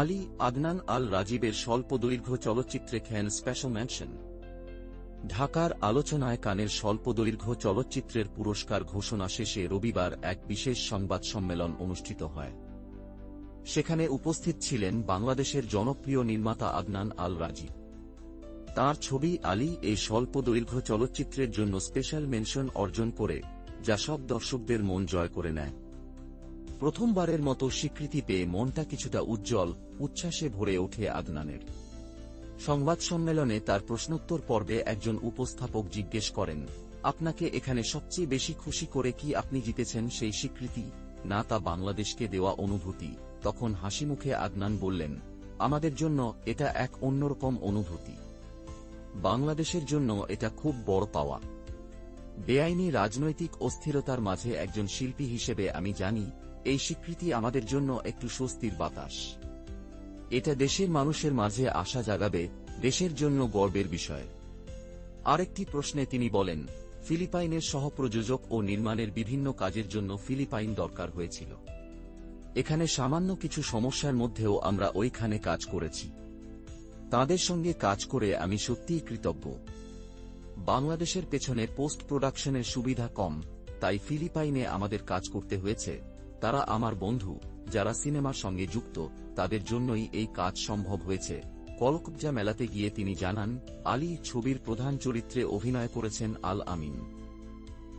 আলী আদনান আল রাজীবের স্বল্প দৈর্ঘ্য চলচ্চিত্রে খেন স্পেশাল মেনশন। ঢাকার আলোচনায় কানের স্বল্প দৈর্ঘ্য চলচ্চিত্রের পুরস্কার ঘোষণা শেষে রবিবার এক বিশেষ সংবাদ সম্মেলন অনুষ্ঠিত হয়। সেখানে উপস্থিত ছিলেন বাংলাদেশের জনপ্রিয় নির্মাতা আদনান আল রাজীব তার ছবি আলী এই স্বল্প দৈর্ঘ্য চলচ্চিত্রের জন্য স্পেশাল মেনশন অর্জন করে, যা সব দর্শকদের মন জয় করে নেয়। প্রথমবারের মতো স্বীকৃতি পেয়ে মনটা কিছুটা উজ্জ্বল, উচ্ছ্বাসে ভরে ওঠে আদনানের। সংবাদ সম্মেলনে তার প্রশ্নোত্তর পর্বে একজন উপস্থাপক জিজ্ঞেস করেন, আপনাকে এখানে সবচেয়ে বেশি খুশি করে কি আপনি জিতেছেন সেই স্বীকৃতি? না, তা বাংলাদেশকে দেওয়া অনুভূতি। তখন হাসিমুখে আদনান বললেন, আমাদের জন্য এটা এক অন্যরকম অনুভূতি। বাংলাদেশের জন্য এটা খুব বড় পাওয়া। বেআইনি রাজনৈতিক অস্থিরতার মাঝে একজন শিল্পী হিসেবে আমি জানি এই স্বীকৃতি আমাদের জন্য একটু স্বস্তির বাতাস। এটা দেশের মানুষের মাঝে আশা জাগাবে, দেশের জন্য গর্বের বিষয়। আরেকটি প্রশ্নে তিনি বলেন, ফিলিপাইনের সহপ্রযোজক ও নির্মাণের বিভিন্ন কাজের জন্য ফিলিপাইন দরকার হয়েছিল। এখানে সামান্য কিছু সমস্যার মধ্যেও আমরা ওইখানে কাজ করেছি। তাদের সঙ্গে কাজ করে আমি সত্যিই কৃতজ্ঞ। বাংলাদেশের পেছনে পোস্ট প্রোডাকশনের সুবিধা কম, তাই ফিলিপাইনে আমাদের কাজ করতে হয়েছে। তারা আমার বন্ধু, যারা সিনেমার সঙ্গে যুক্ত, তাদের জন্যই এই কাজ সম্ভব হয়েছে। কলকবজা মেলাতে গিয়ে তিনি জানান, আলী ছবির প্রধান চরিত্রে অভিনয় করেছেন আল আমিন।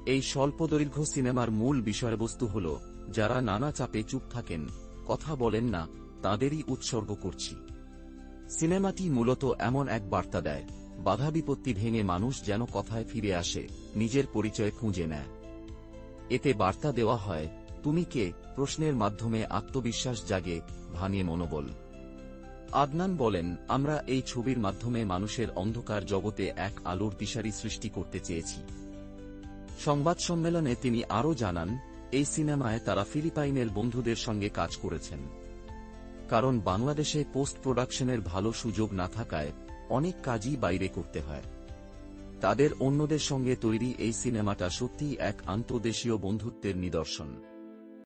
এই স্বল্পদৈর্ঘ্য সিনেমার মূল বিষয়বস্তু হল, যারা নানা চাপে চুপ থাকেন, কথা বলেন না, তাদেরই উৎসর্গ করছি। সিনেমাটি মূলত এমন এক বার্তা দেয়, বাধা বিপত্তি ভেঙে মানুষ যেন কথায় ফিরে আসে, নিজের পরিচয় খুঁজে নেয়। এতে বার্তা দেওয়া হয় তুমি কে? প্রশ্নের মাধ্যমে আত্মবিশ্বাস জাগে, ভাঙে মনোবল। আদনান বলেন, আমরা এই ছবির মাধ্যমে মানুষের অন্ধকার জগতে এক আলোর দিশারি সৃষ্টি করতে চেয়েছি। সংবাদ সম্মেলনে তিনি আরও জানান, এই সিনেমায় তারা ফিলিপাইনের বন্ধুদের সঙ্গে কাজ করেছেন। কারণ বাংলাদেশে পোস্ট প্রোডাকশনের ভালো সুযোগ না থাকায় অনেক কাজই বাইরে করতে হয়। তাদের অন্যদের সঙ্গে তৈরি এই সিনেমাটা সত্যিই এক আন্তর্দেশীয় বন্ধুত্বের নিদর্শন।